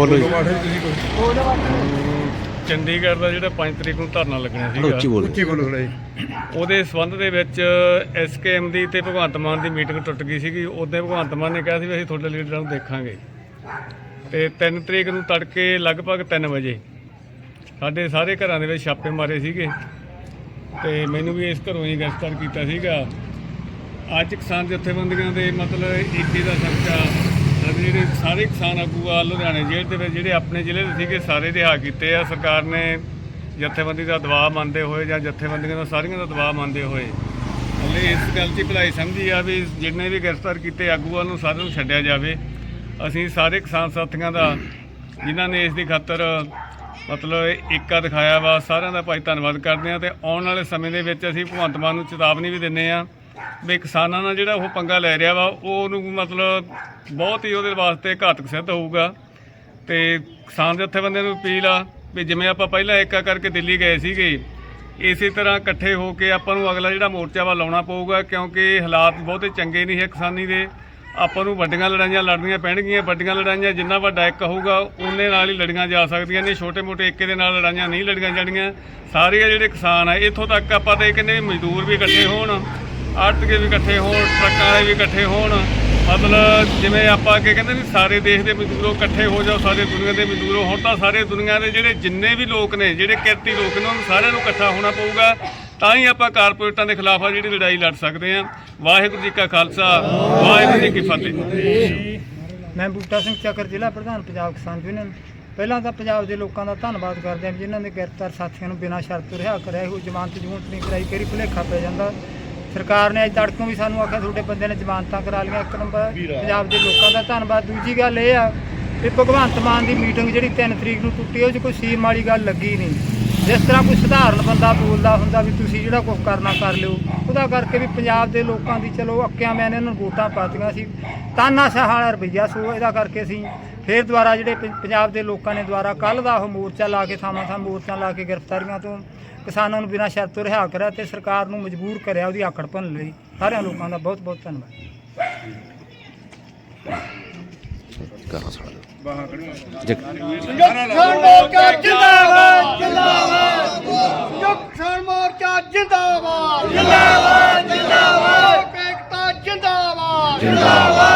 ਬੋਲੋ ਜੀ। ਚੰਡੀਗੜ੍ਹ ਦਾ ਜਿਹੜਾ 5 ਤਰੀਕ ਨੂੰ ਧਰਨਾ ਲੱਗਣਾ ਥੋੜ੍ਹਾ ਉੱਚੀ ਸੀਗਾ ਬੋਲੋ। ਉੱਚੀ ਬੋਲੋ ਥੋੜਾ ਜੀ ਉਹਦੇ ਸੰਬੰਧ ਦੇ ਵਿੱਚ ਐਸਕੇਐਮ ਦੀ ਤੇ ਭਗਵੰਤ ਮਾਨ ਦੀ ਮੀਟਿੰਗ ਟੁੱਟ ਗਈ ਸੀਗੀ। ਉਦੋਂ ਭਗਵੰਤ ਮਾਨ ਨੇ ਕਿਹਾ ਸੀ ਵੀ ਅਸੀਂ ਤੁਹਾਡੇ ਲੀਡਰਾਂ ਨੂੰ ਦੇਖਾਂਗੇ। ਤੇ 3 ਤਰੀਕ ਨੂੰ ਤੜਕੇ ਲਗਭਗ 3 ਵਜੇ ਸਾਡੇ ਸਾਰੇ ਘਰਾਂ ਦੇ ਵਿੱਚ ਛਾਪੇ ਮਾਰੇ ਸੀਗੇ। ਤੇ ਮੈਨੂੰ ਵੀ ਇਸ ਘਰੋਂ ਹੀ ਗ੍ਰਿਫਤਾਰ ਕੀਤਾ ਸੀਗਾ। ਅੱਜ ਕਿਸਾਨ ਜਥੇਬੰਦੀਆਂ ਦੇ ਮਤਲਬ ਏਕੇ ਦਾ ਸਰਕਾ ਜਿਹੜੇ ਸਾਰੇ ਕਿਸਾਨ ਆਗੂ ਆ, ਲੁਧਿਆਣੇ ਜੇਲ੍ਹ ਦੇ ਵਿੱਚ ਜਿਹੜੇ ਆਪਣੇ ਜ਼ਿਲ੍ਹੇ ਦੇ ਸੀਗੇ, ਸਾਰੇ ਰਿਹਾ ਕੀਤੇ ਆ। ਸਰਕਾਰ ਨੇ ਜਥੇਬੰਦੀ ਦਾ ਦਬਾਅ ਮੰਨਦੇ ਹੋਏ ਜਾਂ ਜਥੇਬੰਦੀਆਂ ਦਾ, ਸਾਰੀਆਂ ਦਾ ਦਬਾਅ ਮੰਨਦੇ ਹੋਏ ਹਲੇ ਇਸ ਗੱਲ ਦੀ ਭਲਾਈ ਸਮਝੀ ਆ ਵੀ ਜਿੰਨੇ ਵੀ ਗ੍ਰਿਫਤਾਰ ਕੀਤੇ ਆਗੂਆਂ ਨੂੰ ਸਾਰਿਆਂ ਨੂੰ ਛੱਡਿਆ ਜਾਵੇ। ਅਸੀਂ ਸਾਰੇ ਕਿਸਾਨ ਸਾਥੀਆਂ ਦਾ, ਜਿਨ੍ਹਾਂ ਨੇ ਇਸ ਦੀ ਖਾਤਰ ਮਤਲਬ ਏਕਾ ਦਿਖਾਇਆ ਵਾ, ਸਾਰਿਆਂ ਦਾ ਭਾਈ ਧੰਨਵਾਦ ਕਰਦੇ ਆ ਤੇ ਆਉਣ ਵਾਲੇ ਸਮੇਂ ਦੇ ਵਿੱਚ ਅਸੀਂ ਭਗਵੰਤ ਮਾਨ ਨੂੰ ਚੇਤਾਵਨੀ ਵੀ ਦਿੰਨੇ ਆ। ਵੀ ਕਿਸਾਨਾਂ ਨਾਲ ਜਿਹੜਾ ਉਹ ਪੰਗਾ ਲੈ ਰਿਹਾ ਵਾ ਉਹ ਉਹਨੂੰ ਮਤਲਬ ਬਹੁਤ ਹੀ ਉਹਦੇ ਵਾਸਤੇ ਘਾਤਕ ਸਿੱਧ ਹੋਊਗਾ। ਤੇ ਕਿਸਾਨ ਜਥੇਬੰਦੀਆਂ ਨੂੰ ਅਪੀਲ ਆ ਵੀ ਜਿਵੇਂ ਆਪਾਂ ਪਹਿਲਾਂ ਏਕਾ ਕਰਕੇ ਦਿੱਲੀ ਗਏ ਸੀਗੇ, ਇਸੇ ਤਰ੍ਹਾਂ ਇਕੱਠੇ ਹੋ ਕੇ ਆਪਾਂ ਨੂੰ ਅਗਲਾ ਜਿਹੜਾ ਮੋਰਚਾ ਵਾ ਲਾਉਣਾ ਪਊਗਾ, ਕਿਉਂਕਿ ਹਾਲਾਤ ਬਹੁਤੇ ਚੰਗੇ ਨਹੀਂ ਹੈ ਕਿਸਾਨੀ ਦੇ। ਆਪਾਂ ਨੂੰ ਵੱਡੀਆਂ ਲੜਾਈਆਂ ਲੜਨੀਆਂ ਪੈਣਗੀਆਂ, ਵੱਡੀਆਂ ਲੜਾਈਆਂ ਜਿੰਨਾ ਵੱਡਾ ਇੱਕ ਹੋਊਗਾ, ਉਹਨੇ ਨਾਲ ਹੀ ਲੜੀਆਂ ਜਾ ਸਕਦੀਆਂ ਨੇ, ਛੋਟੇ-ਮੋਟੇ ਏਕੇ ਦੇ ਨਾਲ ਲੜਾਈਆਂ ਨਹੀਂ ਲੜੀਆਂ ਜਾਣੀਆਂ। ਸਾਰੇ ਜਿਹੜੇ ਕਿਸਾਨ ਆ, ਇੱਥੋਂ ਤੱਕ ਆਪਾਂ ਤਾਂ ਇਹ ਕਹਿੰਦੇ ਮਜ਼ਦੂਰ ਵੀ ਇਕੱਠੇ ਹੋਣ। ਆੜਤੀਏ ਵੀ ਇਕੱਠੇ ਹੋਣ, ਟਰੱਕਾਂ ਵਾਲੇ ਵੀ ਇਕੱਠੇ ਹੋਣ। ਮਤਲਬ ਜਿਵੇਂ ਆਪਾਂ ਅੱਗੇ ਕਹਿੰਦੇ ਵੀ ਸਾਰੇ ਦੇਸ਼ ਦੇ ਮਜ਼ਦੂਰੋ ਇਕੱਠੇ ਹੋ ਜਾਓ, ਸਾਰੇ ਦੁਨੀਆ ਦੇ ਮਜ਼ਦੂਰੋ। ਹੁਣ ਤਾਂ ਸਾਰੇ ਦੁਨੀਆ ਦੇ ਜਿਹੜੇ ਜਿੰਨੇ ਵੀ ਲੋਕ ਨੇ, ਜਿਹੜੇ ਕਿਰਤੀ ਲੋਕ ਨੇ, ਉਹਨਾਂ ਸਾਰਿਆਂ ਨੂੰ ਇਕੱਠਾ ਹੋਣਾ ਪਊਗਾ। ਤਾਂ ਹੀ ਆਪਾਂ ਕਾਰਪੋਰੇਟਾਂ ਦੇ ਖਿਲਾਫ ਆ ਜਿਹੜੀ ਲੜਾਈ ਲੜ ਸਕਦੇ ਹਾਂ। ਵਾਹਿਗੁਰੂ ਜੀ ਕਾ ਖਾਲਸਾ, ਵਾਹਿਗੁਰੂ ਜੀ ਕੀ ਫਤਿਹ। ਮੈਂ ਬੂਟਾ ਸਿੰਘ ਚੱਕਰ ਜ਼ਿਲ੍ਹਾ ਪ੍ਰਧਾਨ, ਪੰਜਾਬ ਕਿਸਾਨ ਯੂਨੀਅਨ। ਪਹਿਲਾਂ ਤਾਂ ਪੰਜਾਬ ਦੇ ਲੋਕਾਂ ਦਾ ਧੰਨਵਾਦ ਕਰਦੇ ਹਾਂ ਵੀ ਜਿਨ੍ਹਾਂ ਨੇ ਗ੍ਰਿਫਤਾਰ ਸਾਥੀਆਂ ਨੂੰ ਬਿਨਾਂ ਸ਼ਰਤ ਰਿਹਾ ਕਰਿਆ। ਉਹ ਜ਼ਮਾਨਤ ਜਮੂਨਤ ਨਹੀਂ ਕਰਾਈ ਕਿਹੜੀ ਭੁਲੇਖਾ ਪੈ ਜਾਂਦਾ? ਸਰਕਾਰ ਨੇ ਅੱਜ ਤੜਕੋਂ ਵੀ ਸਾਨੂੰ ਆਖਿਆ ਤੁਹਾਡੇ ਬੰਦੇ ਨੇ ਜ਼ਮਾਨਤਾਂ ਕਰਾ ਲਈਆਂ। ਇੱਕ ਨੰਬਰ ਪੰਜਾਬ ਦੇ ਲੋਕਾਂ ਦਾ ਧੰਨਵਾਦ। ਦੂਜੀ ਗੱਲ ਇਹ ਆ ਵੀ ਭਗਵੰਤ ਮਾਨ ਦੀ ਮੀਟਿੰਗ ਜਿਹੜੀ 3 ਤਰੀਕ ਨੂੰ ਟੁੱਟੀ ਉਹ 'ਚ ਕੋਈ ਸੀਮ ਵਾਲੀ ਗੱਲ ਲੱਗੀ ਨਹੀਂ। ਜਿਸ ਤਰ੍ਹਾਂ ਕੋਈ ਸਧਾਰਨ ਬੰਦਾ ਬੋਲਦਾ ਹੁੰਦਾ ਵੀ ਤੁਸੀਂ ਜਿਹੜਾ ਕੁਝ ਕਰਨਾ ਕਰ ਲਿਓ। ਉਹਦਾ ਕਰਕੇ ਵੀ ਪੰਜਾਬ ਦੇ ਲੋਕਾਂ ਦੀ ਚਲੋ ਅੱਕਿਆਂ ਮੈਂ ਇਹਨਾਂ ਨੂੰ ਵੋਟਾਂ ਪਾਤੀਆਂ ਸੀ। ਤਾਨਾਸ਼ਾਹ ਵਾਲਾ ਰਵੱਈਆ ਸੋ ਇਹਦਾ ਕਰਕੇ ਅਸੀਂ ਫੇਰ ਦੁਬਾਰਾ ਜਿਹੜੇ ਪੰਜਾਬ ਦੇ ਲੋਕਾਂ ਨੇ ਦੁਬਾਰਾ ਕੱਲ ਦਾ ਉਹ ਮੋਰਚਾ ਲਾ ਕੇ ਥਾਵਾਂ ਥਾਂ ਮੋਰਚਾ ਲਾ ਕੇ ਗ੍ਰਿਫਤਾਰੀਆਂ ਤੋਂ ਕਿਸਾਨਾਂ ਨੂੰ ਬਿਨਾਂ ਸ਼ਰਤ ਤੋਂ ਰਿਹਾ ਕਰਿਆ ਤੇ ਸਰਕਾਰ ਨੂੰ ਮਜਬੂਰ ਕਰਿਆ ਉਹਦੀ ਆਕੜ ਭੰਨ ਲਈ। ਸਾਰਿਆਂ ਲੋਕਾਂ ਦਾ ਬਹੁਤ ਬਹੁਤ ਧੰਨਵਾਦ। ਜਗ ਜਿੰਦਾਬਾਦ। ਜਿੰਦਾਬਾਦ। ਜਿੰਦਾਬਾਦ ਜਿੰਦਾਬਾਦ। ਕੈਕਟਾ ਜਿੰਦਾਬਾਦ। ਜਿੰਦਾਬਾਦ।